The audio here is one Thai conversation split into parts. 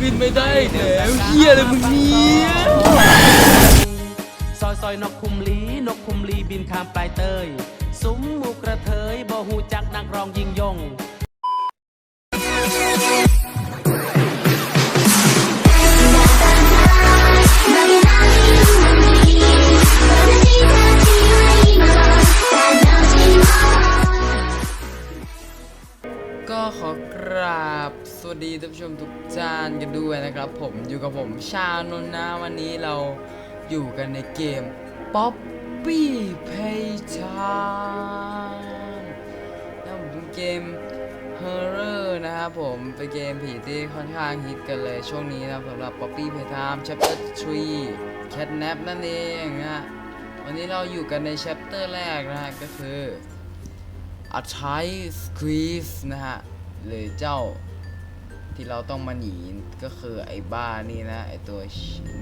ขึ้นไม่ได้แล้วเฮียอะไรมึงเนี่ยซอยซอยนกคุมลีนกคุมลีบินข้ามปลายเตยซุ้มหมูกระเทยบ่หูจักนักร้องยิงยงก็ขอกราบสวัสดีท่านผู้ชมทุก ท่านกันด้วยนะครับผมอยู่กับผมชานนนะวันนี้เราอยู่กันในเกม Poppy Playtime นะผมเป็นเกม Horror นะครับผมเป็นเกมผีที่ค่อนข้างฮิตกันเลยช่วงนี้นะสำหรับ Poppy Playtime Chapter 3 Catnap นั่นเองนะฮะวันนี้เราอยู่กันใน Chapter แรกนะฮะก็คือ a t i Squeeze นะฮะหรือเจ้า ที่เราต้องมาหนีก็คือไอ้บ้านี่นะไอ้ตัว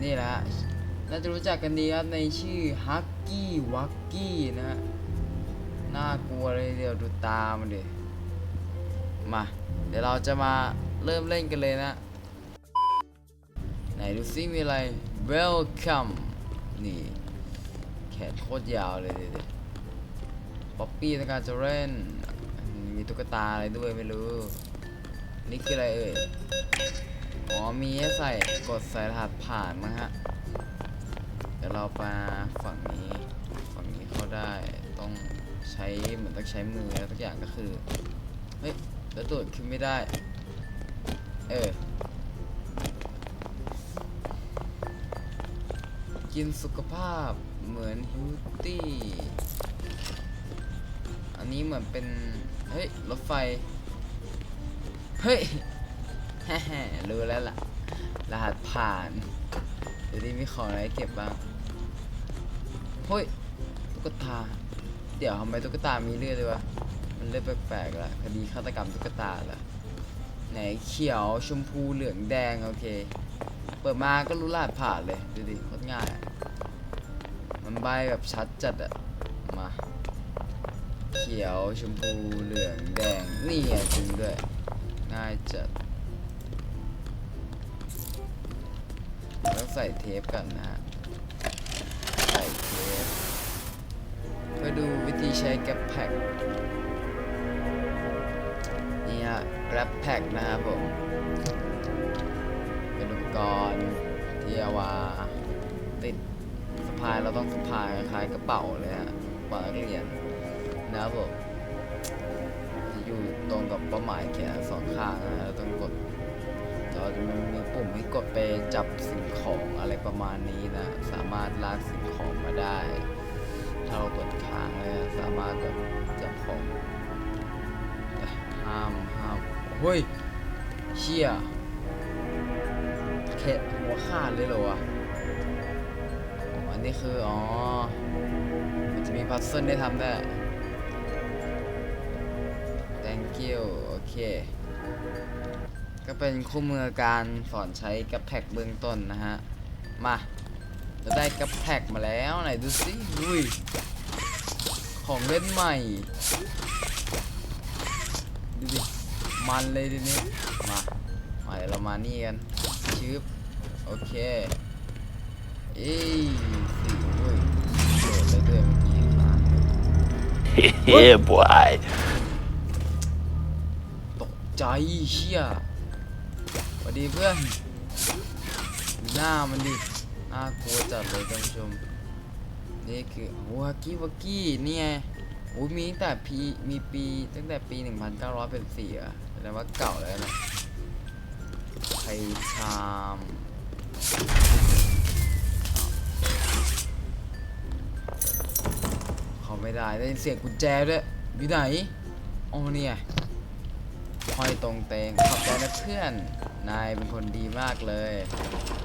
นี่นะฮะน่าจะรู้จักกันดีครับในชื่อ Huggy Wuggy นะฮะน่ากลัวเลยเดี๋ยวดูตามันดิมาเดี๋ยวเราจะมาเริ่มเล่นกันเลยนะ ไหนดูซิมีอะไร Welcome นี่แขนโคตรยาวเลยเดี๋ยวป๊อปปี้ต้องการจะเล่นมีตุ๊กตาอะไรด้วยไม่รู้ นี่คืออะไรเอ่ย อ๋อ มีให้ใส่กดใส่รหัสผ่านนะฮะ เดี๋ยวเรามาฝั่งนี้ ฝั่งนี้เข้าได้ ต้องใช้เหมือนต้องใช้มือแล้วทุกอย่างก็คือ เฮ้ย แล้วโดดขึ้นไม่ได้ เออ กินสุขภาพเหมือนฮิวตี้ อันนี้เหมือนเป็น เฮ้ย รถไฟ เฮ้ยรู้แล้วล่ะ รหัสผ่านเดี๋ยวนี้มีของอะไรเก็บบ้าง เฮ้ย ตุ๊กตา เดี๋ยวทำไมตุ๊กตามีเลือดเลยวะ มันเลือดแปลกๆล่ะ คดีฆาตกรรมตุ๊กตาล่ะ ไหนเขียวชมพูเหลืองแดง โอเค เปิดมาก็รู้รหัสผ่านเลย ดูดิโคตรง่าย มันใบแบบชัดจัดอะมา เขียวชมพูเหลืองแดง นี่จริงด้วย ง่ายจัดต้องใส่เทปกันนะ ใส่เทปเพื่อดูวิธีใช้แกร็บแพ็กนี่ฮะแกร็บแพ็กนะครับผม เป็นอุปกรณ์ที่เอาวาติดสะพายเราต้องสะพายคล้ายกระเป๋าเลยฮะกระเป๋านักเรียนนะครับผม ตรงกับเป้าหมายแขนสองข้างนะฮะต้องกดเราจะมีปุ่มให้กดไปจับสิ่งของอะไรประมาณนี้นะ สามารถลากสิ่งของมาได้ ถ้าเรากดค้างเลยนะสามารถแบบจับของห้ามห้ามเฮ้ยเชี่ยแค่หัวขาดเลยเหรอวะอันนี้คือ อ๋อ มันจะมีพัซเซิลได้ทำได้ you โอเค ก็เป็นคู่มือการสอนใช้กับแพ็กเบื้องต้นนะฮะ มาจะได้กับแพ็กมาแล้วไหนดูสิอุ้ยของเล่นใหม่ดูดิมันเลยทีนี้มามาเดี๋ยวเรามานี่กันชืบโอเคเอ้ยสี่อุ้ยโดดเลยด้วยเมื่อกี้มา yeah, boy. ใจเชียสวัสดีเพื่อนหน้ามันดิน่ากลัวจัดเลยท่านผู้ชมนี่คือวากี้วากี้เนี่ยโอ้มีตั้งแต่ปีมีปีตั้งแต่ปี 1900เป็นสี่อะแสดงว่าเก่าแล้วนะไทชามเขาไม่ได้ได้เสียงกุญแจด้วยอยู่ไหนอ๋อเนี่ย ห้อยตรงเตงขอบใจนะเพื่อน นายเป็นคนดีมากเลย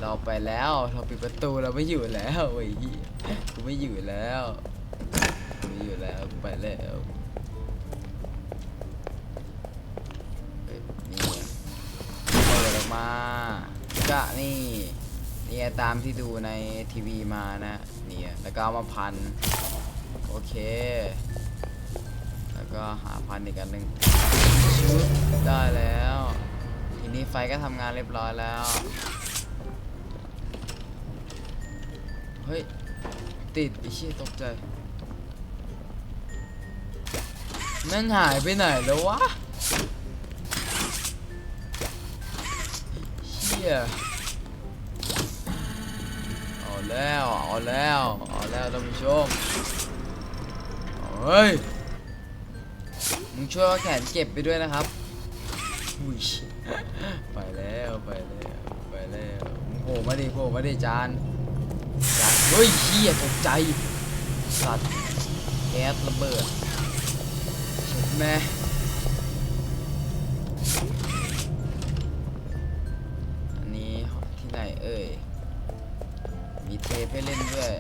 เราไปแล้วเราปิดประตูเราไม่อยู่แล้วเว้ยเหี้ยกูไม่อยู่แล้วกูไม่อยู่แล้วกูไปแล้วเอ้ยนี่เปิดออกมาก็นี่นี่ไงตามที่ดูในทีวีมานะเนี่ยแล้วก็เอามาพัน โอเค ก็หาพันอีกอันหนึ่งชุดได้แล้ว ทีนี้ไฟก็ทำงานเรียบร้อยแล้ว เฮ้ย ติดไอ้เชี่ยตกใจนั่งหายไปไหนแล้ววะเชี่ยเอาแล้ว เอาแล้ว เอาแล้วท่านผู้ชมเฮ้ย มึงช่วยเอาแขนเก็บไปด้วยนะครับอุ้ยไปแล้วไปแล้วไปแล้วมึงโผล่มาดิโผล่มาดิจานจานเฮ้ยเฮียตกใจสัตว์แก๊สระเบิดเช็ดแม่อันนี้ที่ไหนเอ่ยมีเทปให้เล่นด้วย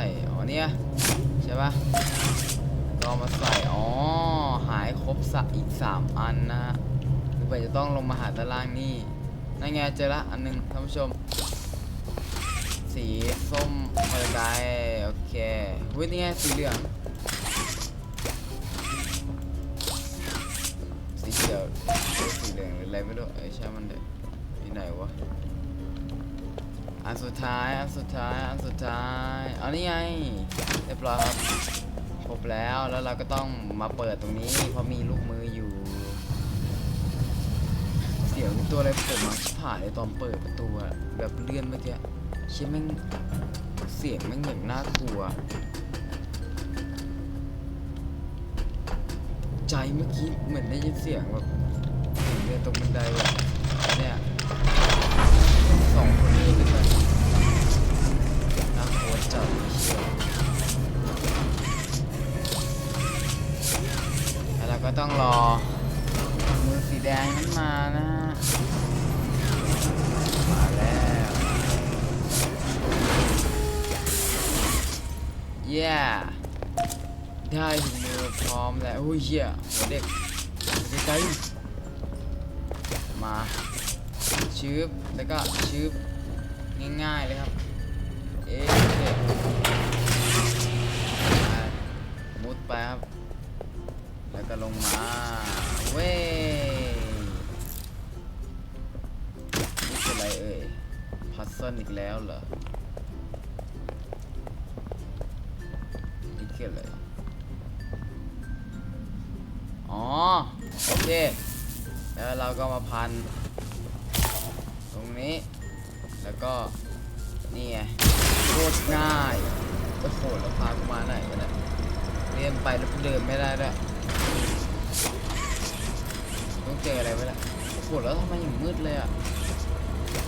ส่อ๋อเนี่ยใช่ปะก็เอามาใส่อ๋อหายครบสะอีก3อันนะฮะคือไปจะต้องลงมาหาตารางนี่นั่นไงเจอละอันหนึงท่านผู้ชม สีส้มพาราไดโอเควินี่ไงสีเหลืองสีเขียวเอ้ยสีเหลืองหรืออะไรไม่รู้เอ้ใช่มันเด็กที่ไหนวะ อันสุดท้าย อันสุดท้าย อันสุดท้ายเอานี่ไง เรียบร้อยครับ ครบแล้ว แล้วเราก็ต้องมาเปิดตรงนี้ เพราะมีลูกมืออยู่ เสียงตัวอะไรผมมาชิบหายเลยตอนเปิดประตูแบบเลื่อนเมื่อกี้เชี่ยแม่งเสียงแม่งอย่างน่ากลัว ใจเมื่อกี้เหมือนได้ยินเสียงแบบเสียงเดินตรงบันไดอะเนี่ยสองคนน่ากลัวจัดเชียว แล้วเราก็ต้องรอมือสีแดงนั้นมานะฮะมาแล้ว เย้ได้ถุงมือพร้อมแล้วโอ้ยเหี้ยหัวเด็กใกล้ๆมาชืบแล้วก็ชืบง่ายๆเลยครับ เอ๊ะมุดไปครับ แล้วก็ลงมาเว้ยนี่คืออะไรเอ่ยพัซเซิลอีกแล้วเหรอนี่คืออะไรอ๋อ โอเค แล้วเราก็มาพัน ตรงนี้ แล้วก็ นี่ไง โคตรง่ายโอ้โหแล้วพากูมาไหนกันเนี่ยเรียนไปแล้วกูเดินไม่ได้ด้วยต้องเจออะไรไปละโอ้โหแล้วทำไมอย่างมืดเลยอะ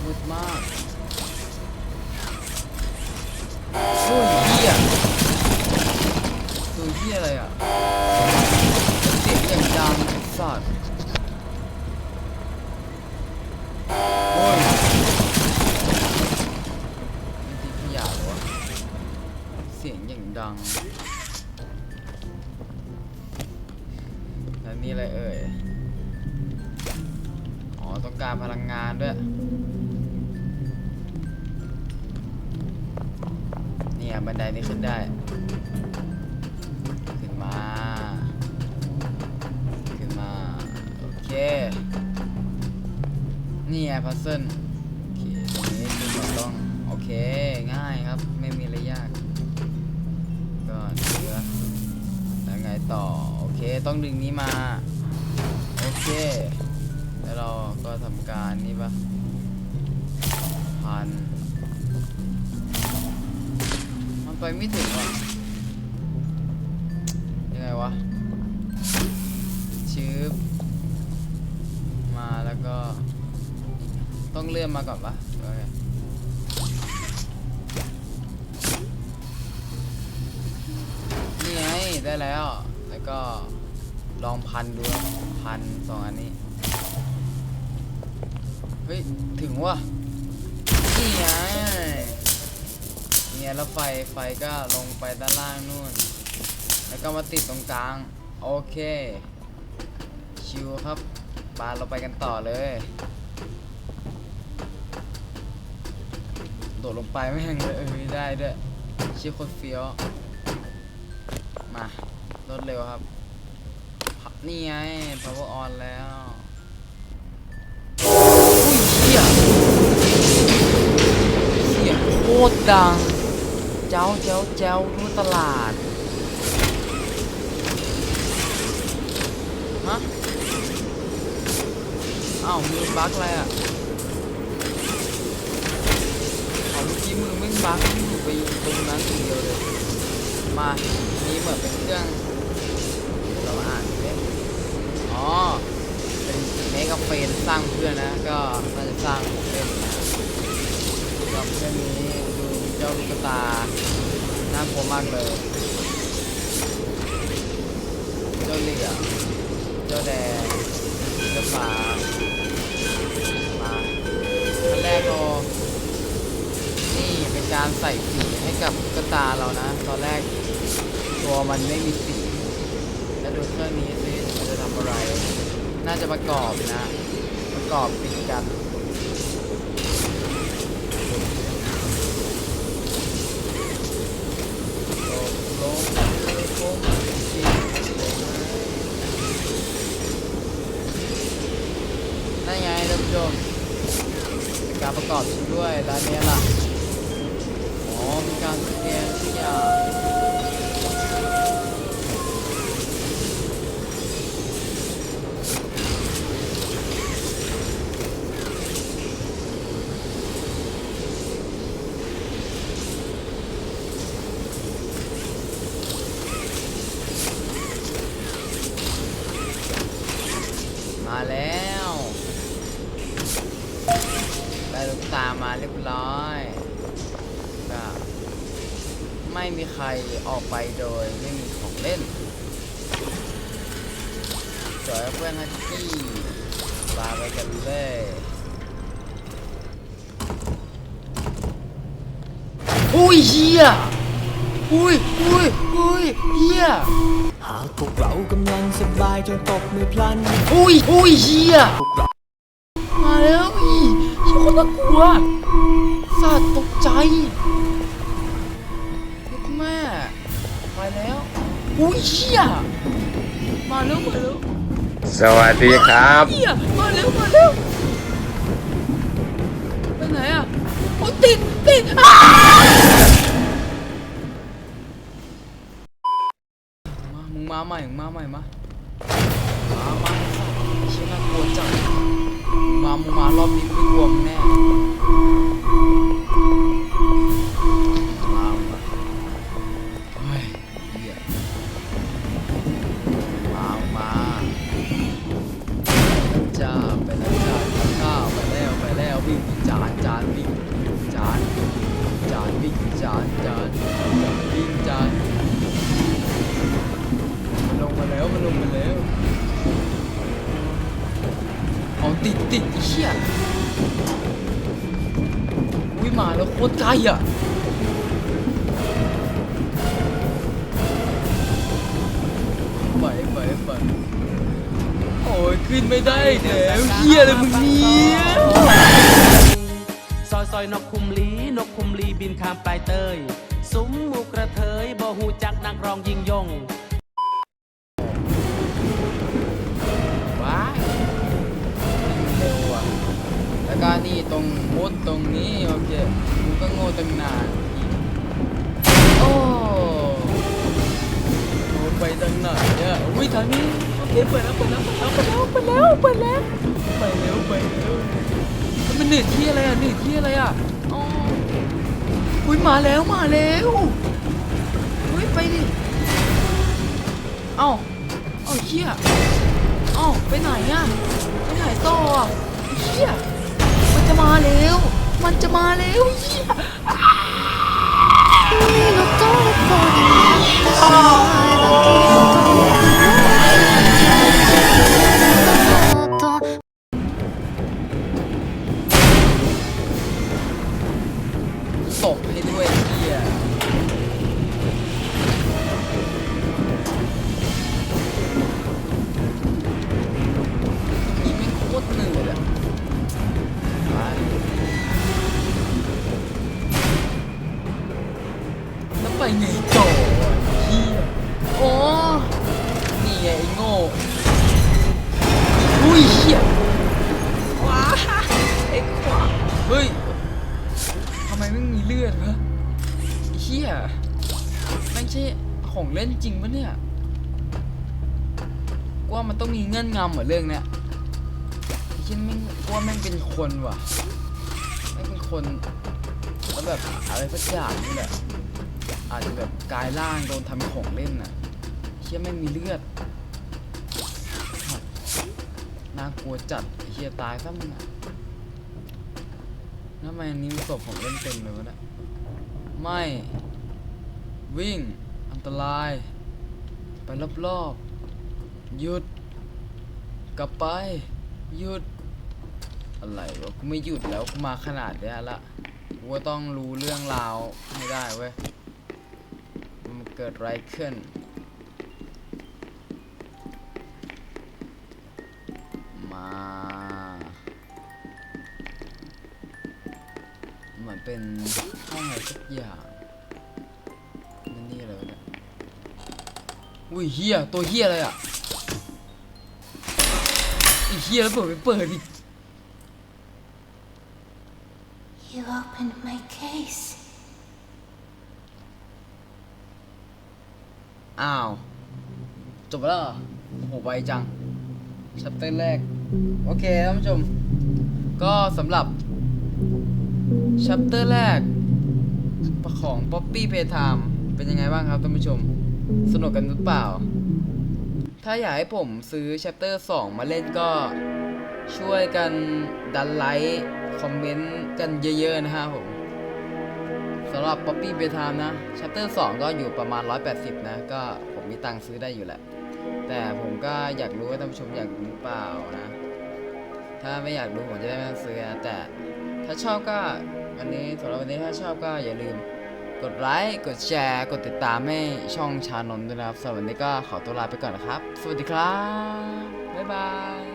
มืดมากโอ้ยเหี้ยตัวเหี้ยอะไรอะเสียงอย่างดังสัตว์ นี่ไงพัซเซิลโอเคตรงนี้คือมันต้องโอเคง่ายครับไม่มีอะไรยาก ก็เชือแล้วไงต่อโอเคต้องดึงนี้มาโอเค แล้วเราก็ทำการนี่ปะพันมันไปไม่ถึงว่ะ ต้องเลื่อนมาก่อนปะนี่ไงได้แล้ว แล้วก็ลองพันดูพันสองอันนี้ เฮ้ย ถึงวะนี่ไงเนี่ยแล้วไฟไฟก็ลงไปด้านล่างนู่น แล้วก็มาติดตรงกลาง โอเค ชิวครับปาเราไปกันต่อเลย โดดลงไปไม่แห้งเลยเออได้ด้วยชี่ยโคตรเฟี้ยวมารถเร็วครับ นี่ไง power on แล้วอุ้ยเชี่ยเสียโคตรดัง เจ้าเจ้าเจ้าทั่ตลาด ฮะ อ้าวมือบั๊กอะไรอะ เอาเมื่อกี้มือไม่บั๊กมือไปตรงนั้นอย่างเดียวเลย มาอันนี้เหมือนเป็นเครื่องเราอ่านดิอ๋อ เป็นเมกะเฟนสร้างเพื่อนนะ ก็น่าจะสร้างเล่นนะกับเพื่อนนี้ดูเจ้าลูกตา น่ากลัวมากเลย เจ้าเหลี่ยมเจ้าแดงเจ้าฟ้ามาขั้นแรกก็นี่เป็น การใส่สีให้กับตุ๊กตาเรานะ ตอนแรกตัวมันไม่มีสี แล้วดูเครื่องนี้สิมันจะทำอะไร น่าจะประกอบนะ ประกอบติดกันตกลงเลยคงจริงนั่นไงท่านผู้ชมเป็นการประกอบชิ้นด้วยแล้วอันเนี้ยล่ะ อ๋อ มีการสแกนทุกอย่างมาแล้ว ได้ลูกตามาเรียบร้อยก็ไม่มีใครออกไปโดยไม่มีของเล่นจอยเพื่อนฮัตตี้ลาไปกันเลย อุ้ยเฮียอุ้ยอุ้ยอุ้ยเฮียหากพวกเรากำลังสบายจงตบมือพลันอุ้ยอุ้ยเฮียมาแล้วอีเชี่ยคนน่ากลัวสัตว์ตกใจลูกแม่ไปแล้วอุ้ยเฮียมาแล้วมาแล้วสวัสดีครับเฮียมาแล้วมาแล้ว ติดติดอ้ามามึงมาใหม่มึงมาใหม่มา มามาเชี่ยน่ากลัวจังมึงมามึงมารอบนี้กูไม่กลัวมึงแน่ มันลงมาแล้วเอาติดติดเชี่ยอุ้ยมาแล้วโคตรไกลอะไปไปไปโอ้ยขึ้นไม่ได้แล้วเฮียอะไรมึงเนี่ยซอยซอยนกคุมลีนกคุมลีบินข้ามปลายเตยซุ้มหมูกระเทยบ่หูจักนักร้องยิงยง นี่ตรงมุดตรงนี้ โอเคกูก็โง่ตั้งนานโอ้โหไปตั้งไหนเนี่ยอุ้ยทางนี้โอเคเปิดแล้วเปิดแล้วเปิดแล้วเปิดแล้วเปิดแล้วเปิดแล้วไปเร็วไปเร็วมันเป็นเน็ตที่อะไรอะเหน็ตที่อะไรอะอ๋ออุ้ยมาแล้วมาแล้วอุ้ยไปดิเอ้าเอ้าเชี่ยเอ้าไปไหนอะไปไหนต่ออะเฮีย จะมาแล้ว มันจะมาแล้วเฮีย ไปในโจเฮียโอ้นี่ไงอ้โง่อุ้ยเฮียว้าไอ้ขวาเฮ้ยทำไมไม่มีเลือดเะเฮียไม่ใช่ของเล่นจริงปะเนี่ยกว่ามันต้องมีเงื่อนงำเหมือนเรื่องเนี้ยคิดไม่กว่าแม่งเป็นคนว่ะไม่เป็นคนแล้วแบบอะไรสักอย่างนี่แหละ อาจจะแบบกายร่างโดนทำของเล่นน่ะเชี่ยไม่มีเลือดน่ากลัวจัดเฮียตายซะมึงอะทำไมอันนี้มีศพของเล่นเต็มเลยวะเนี่ยไม่วิ่งอันตราย ไปรอบๆหยุด กลับไปหยุด อะไรวะกูไม่หยุดแล้วกูมาขนาดเนี้ยละกูต้องรู้เรื่องราวให้ได้เว้ย กิดอะไรขึ้นมาเหมือนเป็นห้องอะไรสักอย่างนั่นนี่อะไรวะเนี่ยอุ้ยเฮียตัวเฮียอะไรอะไอเฮียแล้วเปิดไปเปิดดิ opened my case. อ้าว จบแล้วเหรอโอ้โหไว จังชัปเตอร์แรก โอเคท่านผู้ชม ก็สำหรับชัปเตอร์แรกของ Poppy Playtime เป็นยังไงบ้างครับท่านผู้ชม สนุกกันหรือเปล่า ถ้าอยากให้ผมซื้อ Chapter 2มาเล่นก็ช่วยกันดันไลค์ คอมเมนต์กันเยอะๆนะฮะผมสำหรับ Poppy Playtime นะ Chapter 2ก็อยู่ประมาณ 180 นะ ก็ผมมีตังค์ซื้อได้อยู่แหละ แต่ผมก็อยากรู้ว่าท่านผู้ชมอยากรู้หรือเปล่านะ ถ้าไม่อยากรู้ผมจะได้ไม่ต้องซื้อนะแต่ถ้าชอบก็วันนี้สำหรับวันนี้ถ้าชอบก็อย่าลืมกดไลค์กดแชร์กดติดตามให้ช่องชานนท์ด้วยนะครับสำหรับวันนี้ก็ขอตัวลาไปก่อนนะครับ สวัสดีครับ บ๊ายบาย